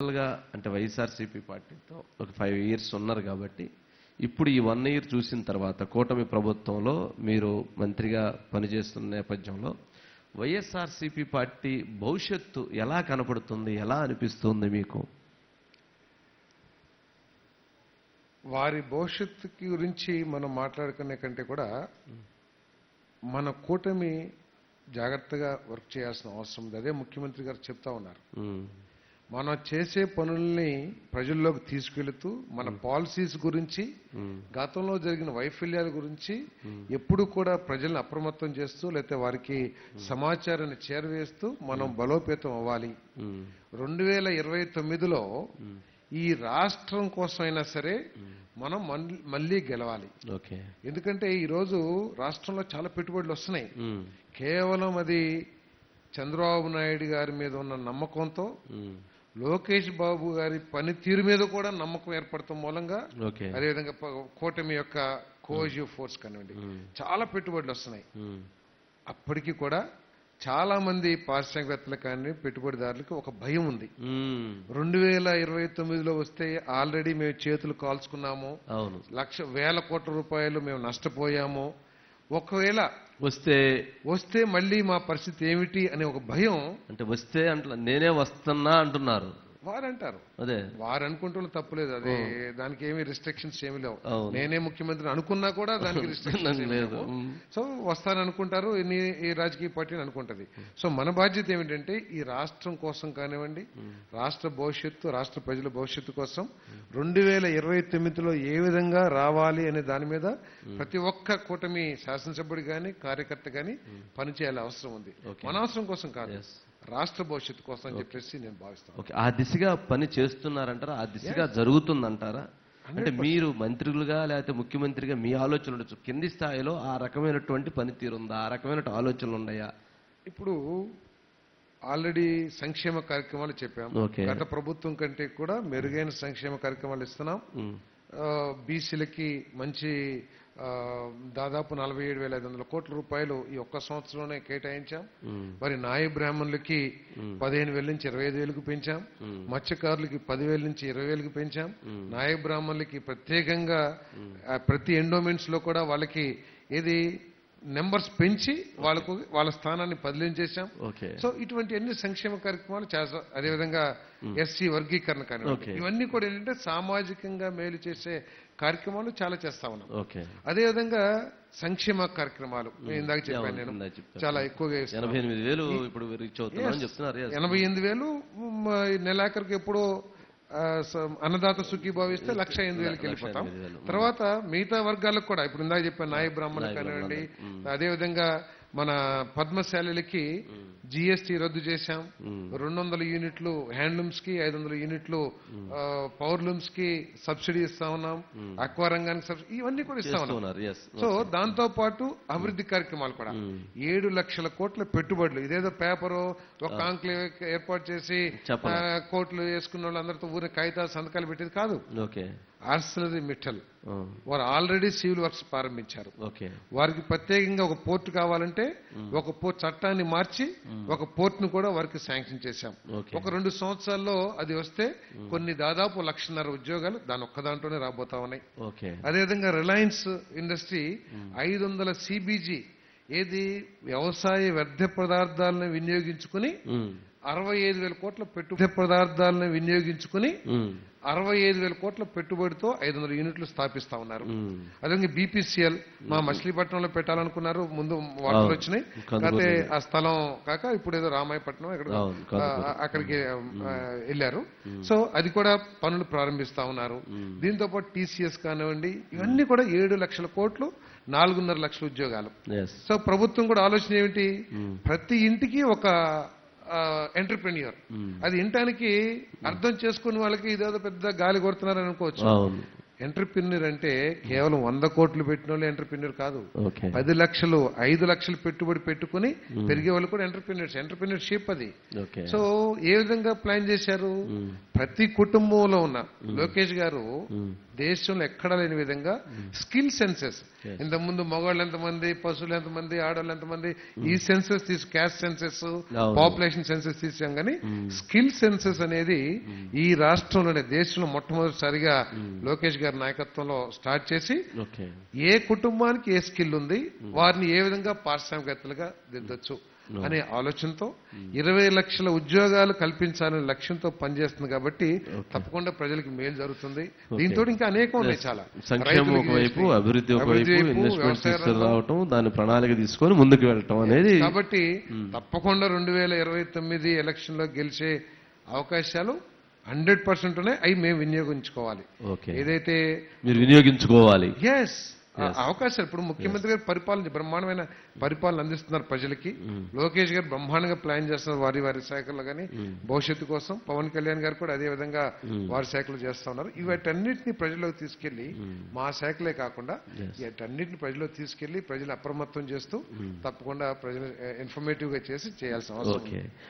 గా అంటే వైఎస్ఆర్సీపీ పార్టీతో ఒక ఫైవ్ ఇయర్స్ ఉన్నారు కాబట్టి ఇప్పుడు ఈ వన్ ఇయర్ చూసిన తర్వాత కూటమి ప్రభుత్వంలో మీరు మంత్రిగా పనిచేస్తున్న నేపథ్యంలో వైఎస్ఆర్సీపీ పార్టీ భవిష్యత్తు ఎలా కనపడుతుంది ఎలా అనిపిస్తుంది మీకు? వారి భవిష్యత్తు గురించి మనం మాట్లాడుకునే కంటే కూడా మన కూటమి జాగ్రత్తగా వర్క్ చేయాల్సిన అవసరం ఉంది. అదే ముఖ్యమంత్రి గారు చెప్తా ఉన్నారు. మనం చేసే పనుల్ని ప్రజల్లోకి తీసుకెళ్తూ మన పాలసీస్ గురించి గతంలో జరిగిన వైఫల్యాల గురించి ఎప్పుడు కూడా ప్రజల్ని అప్రమత్తం చేస్తూ లేకపోతే వారికి సమాచారాన్ని చేరవేస్తూ మనం బలోపేతం అవ్వాలి. రెండు వేల ఇరవై తొమ్మిదిలో ఈ రాష్ట్రం కోసమైనా సరే మనం మళ్ళీ గెలవాలి. ఓకే. ఎందుకంటే ఈరోజు రాష్ట్రంలో చాలా పెట్టుబడులు వస్తున్నాయి. కేవలం అది చంద్రబాబు నాయుడు గారి మీద ఉన్న నమ్మకంతో లోకేష్ బాబు గారి పనితీరు మీద కూడా నమ్మకం ఏర్పడటం మూలంగా అదేవిధంగా కూటమి యొక్క కోజివ్ ఫోర్స్ కానివ్వండి చాలా పెట్టుబడులు వస్తున్నాయి. అప్పటికి కూడా చాలా మంది పారిశ్రామికవేత్తలకు కానీ పెట్టుబడిదారులకు ఒక భయం ఉంది. రెండు వేల ఇరవై తొమ్మిదిలో వస్తే ఆల్రెడీ మేము చేతులు కాల్చుకున్నాము. లక్ష వేల కోట్ల రూపాయలు మేము నష్టపోయాము. ఒకవేళ వస్తే వస్తే మళ్ళీ మా పరిస్థితి ఏమిటి అనే ఒక భయం అంటే వస్తే అంట నేనే వస్తున్నా అంటున్నారు. వారంటారు. అదే. వారు అనుకుంటున్న తప్పులేదు. అది దానికి ఏమి రిస్ట్రిక్షన్స్ ఏమి లేవు. నేనే ముఖ్యమంత్రి అనుకున్నా కూడా దానికి రిస్ట్రిక్షన్స్ లేదు. సో వస్తాననుకుంటారు ఎన్ని ఈ రాజకీయ పార్టీని అనుకుంటది. సో మన బాధ్యత ఏమిటంటే ఈ రాష్ట్రం కోసం కానివ్వండి రాష్ట్ర భవిష్యత్తు రాష్ట్ర ప్రజల భవిష్యత్తు కోసం రెండు వేల ఇరవై తొమ్మిదిలో ఏ విధంగా రావాలి అనే దాని మీద ప్రతి ఒక్క కూటమి శాసనసభ్యుడు కానీ కార్యకర్త కానీ పనిచేయాలి అవసరం ఉంది. మన అవసరం కోసం కాదు. రాష్ట్ర భవిష్యత్తు కోసం అని చెప్పేసి నేను భావిస్తాను. ఓకే ఆ దిశగా పని చేస్తున్నారంటారా? ఆ దిశగా జరుగుతుందంటారా? అంటే మీరు మంత్రులుగా లేకపోతే ముఖ్యమంత్రిగా మీ ఆలోచనలు ఉండొచ్చు. కింది స్థాయిలో ఆ రకమైనటువంటి పనితీరు ఉందా ఆ రకమైన ఆలోచనలు ఉన్నాయా? ఇప్పుడు ఆల్రెడీ సంక్షేమ కార్యక్రమాలు చెప్పాం. గత ప్రభుత్వం కంటే కూడా మెరుగైన సంక్షేమ కార్యక్రమాలు ఇస్తున్నాం. ఉమ్, బీసీలకి మంచి దాదాపు నలభై ఏడు వేల ఐదు వందల కోట్ల రూపాయలు ఈ ఒక్క సంవత్సరంలోనే కేటాయించాం. మరి నాయ బ్రాహ్మణులకి పదిహేను వేల నుంచి ఇరవై ఐదు వేలకు పెంచాం. మత్స్యకారులకి పదివేల నుంచి ఇరవై వేలకు పెంచాం. నాయ బ్రాహ్మణులకి ప్రత్యేకంగా ప్రతి ఎండోమెంట్స్లో కూడా వాళ్ళకి ఏది నెంబర్స్ పెంచి వాళ్ళకు వాళ్ళ స్థానాన్ని బదిలించేశాం ఓకే. సో ఇటువంటి అన్ని సంక్షేమ కార్యక్రమాలు చేస్తాం అదేవిధంగా ఎస్సీ వర్గీకరణ కానివ్వండి Okay. ఇవన్నీ కూడా ఏంటంటే సామాజికంగా మేలు చేసే కార్యక్రమాలు చాలా చేస్తా ఉన్నాం. అదేవిధంగా సంక్షేమ కార్యక్రమాలు. ఇందాక చెప్పాను నేను. చాలా ఎక్కువగా. ఎనభై ఎనిమిది వేలు ఇప్పుడు. ఎనభై ఎనిమిది వేలు నెలాఖరికి ఎప్పుడో అన్నదాత సుఖీ భావిస్తే లక్ష ఎనిమిది వేలకి వెళ్ళిపోతాం. తర్వాత మిగతా వర్గాలకు కూడా ఇప్పుడు ఇందాక చెప్పాను నాయ బ్రాహ్మణులు కానివ్వండి అదేవిధంగా మన పద్మశాలలకి జిఎస్టీ రద్దు చేశాం. రెండు వందల యూనిట్లు హ్యాండ్లూమ్స్కి ఐదు వందల యూనిట్లు పవర్లూమ్స్కి సబ్సిడీ ఇస్తా ఉన్నాం. అక్వా రంగానికి సబ్సిడీ ఇవన్నీ కూడా ఇస్తా ఉన్నాం. చేస్తున్నారు ఎస్ సో దాంతో పాటు అభివృద్ధి కార్యక్రమాలు కూడా. ఏడు లక్షల కోట్ల పెట్టుబడులు. ఇదేదో పేపరు ఒక ఆంక్లేవ్ ఏర్పాటు చేసి కోట్లు వేసుకున్న వాళ్ళందరితో ఊరిని కాగితాలు సంతకాలు పెట్టేది కాదు. ఓకే ఆర్సిలరీ మిట్టల్ ఆ, వారు ఆల్రెడీ సివిల్ వర్క్స్ ప్రారంభించారు. ఓకే. వారికి ప్రత్యేకంగా ఒక పోర్టు కావాలంటే ఒక పోర్ట్ చట్టాన్ని మార్చి ఒక పోర్టును కూడా వారికి శాంక్షన్ చేశాం. ఒక రెండు సంవత్సరాల్లో అది వస్తే కొన్ని దాదాపు లక్షన్నర ఉద్యోగాలు దాని ఒక్క దాంట్లోనే రాబోతా ఉన్నాయి. అదేవిధంగా రిలయన్స్ ఇండస్ట్రీ ఐదు వందల సిబిజి ఏది వ్యవసాయ వ్యర్థ పదార్థాలను వినియోగించుకుని అరవై ఐదు వేల కోట్ల పెట్టుబడి పదార్థాలను వినియోగించుకుని అరవై ఐదు వేల కోట్ల పెట్టుబడితో ఐదు వందల యూనిట్లు స్థాపిస్తా ఉన్నారు. అదేవిధంగా బీపీసీఎల్ మా మచిలీపట్నంలో పెట్టాలనుకున్నారు. ముందు వార్తలు అవును. వచ్చినాయి. కాకపోతే ఆ స్థలం కాక ఇప్పుడు ఏదో రామాయపట్నం ఇక్కడ. అక్కడికి వెళ్ళారు. సో అది కూడా పనులు ప్రారంభిస్తా ఉన్నారు. దీంతో పాటు టీసీఎస్ కానివ్వండి ఇవన్నీ కూడా ఏడు లక్షల కోట్లు నాలుగున్నర లక్షల ఉద్యోగాలు. సో ప్రభుత్వం కూడా ఆలోచన ఏమిటి? ప్రతి ఇంటికి ఒక ఎంటర్ప్రెన్యూర్ ఉమ్, అది వినటానికి అర్థం చేసుకుని వాళ్ళకి ఇదేదో పెద్ద గాలి కొడుతున్నారని అనుకోవచ్చు. ఎంటర్ప్రిన్యూర్ అంటే కేవలం వంద కోట్లు పెట్టిన వాళ్ళు ఎంటర్ప్రిన్యూర్ కాదు పది లక్షలు ఐదు లక్షలు పెట్టుబడి పెట్టుకుని పెరిగే వాళ్ళు కూడా ఎంటర్ప్రిన్యూర్స్ ఎంటర్ప్రిన్యూర్షిప్ అది. సో ఏ విధంగా ప్లాన్ చేశారు? ఉమ్, ప్రతి కుటుంబంలో ఉన్న లోకేష్ గారు దేశంలో ఎక్కడా లేని విధంగా స్కిల్ సెన్సెస్. ఇంతకుముందు మగవాళ్ళు ఎంతమంది పశువులు ఎంతమంది ఆడవాళ్ళు ఎంతమంది ఈ సెన్సెస్ తీసు క్యాస్ట్ సెన్సెస్. పాపులేషన్ సెన్సెస్ తీసాం కానీ స్కిల్ సెన్సెస్ అనేది ఈ రాష్ట్రంలోనే దేశంలో మొట్టమొదటిసారిగా లోకేష్ గారి నాయకత్వంలో స్టార్ట్ చేసి ఏ కుటుంబానికి ఏ స్కిల్ ఉంది వారిని ఏ విధంగా పారిశ్రామికవేత్తలుగా దిద్దొచ్చు అనే ఆలోచనతో ఇరవై లక్షల ఉద్యోగాలు కల్పించాలనే లక్ష్యంతో పనిచేస్తుంది కాబట్టి తప్పకుండా ప్రజలకు మేలు జరుగుతుంది. దీంతో ఇంకా అనేకం ఉన్నాయి చాలా. సంక్షేమం ఒకవైపు. అభివృద్ధి ఒకవైపు. తీసుకురావటం దాని ప్రణాళిక తీసుకొని ముందుకు వెళ్ళటం అనేది కాబట్టి తప్పకుండా రెండు వేల ఇరవై తొమ్మిది ఎలక్షన్లో గెలిచే అవకాశాలు హండ్రెడ్ పర్సెంట్ ఉన్నాయి. అవి మేము వినియోగించుకోవాలి. ఏదైతే మీరు వినియోగించుకోవాలి. ఎస్ అవకాశాలు ఇప్పుడు ముఖ్యమంత్రి గారు పరిపాలన బ్రహ్మాండమైన పరిపాలన అందిస్తున్నారు ప్రజలకి. లోకేష్ గారు బ్రహ్మాండంగా ప్లాన్ చేస్తున్నారు వారి వారి శాఖల్లో కానీ భవిష్యత్తు కోసం పవన్ కళ్యాణ్ గారు కూడా అదే విధంగా వారి శాఖలు చేస్తా ఉన్నారు. వీటన్నిటిని ప్రజల్లోకి తీసుకెళ్ళి మా శాఖలే కాకుండా వీటన్నిటిని ప్రజల్లోకి తీసుకెళ్ళి ప్రజలు అప్రమత్తం చేస్తూ తప్పకుండా ప్రజలు ఇన్ఫర్మేటివ్గా చేసి చేయాల్సిన అవసరం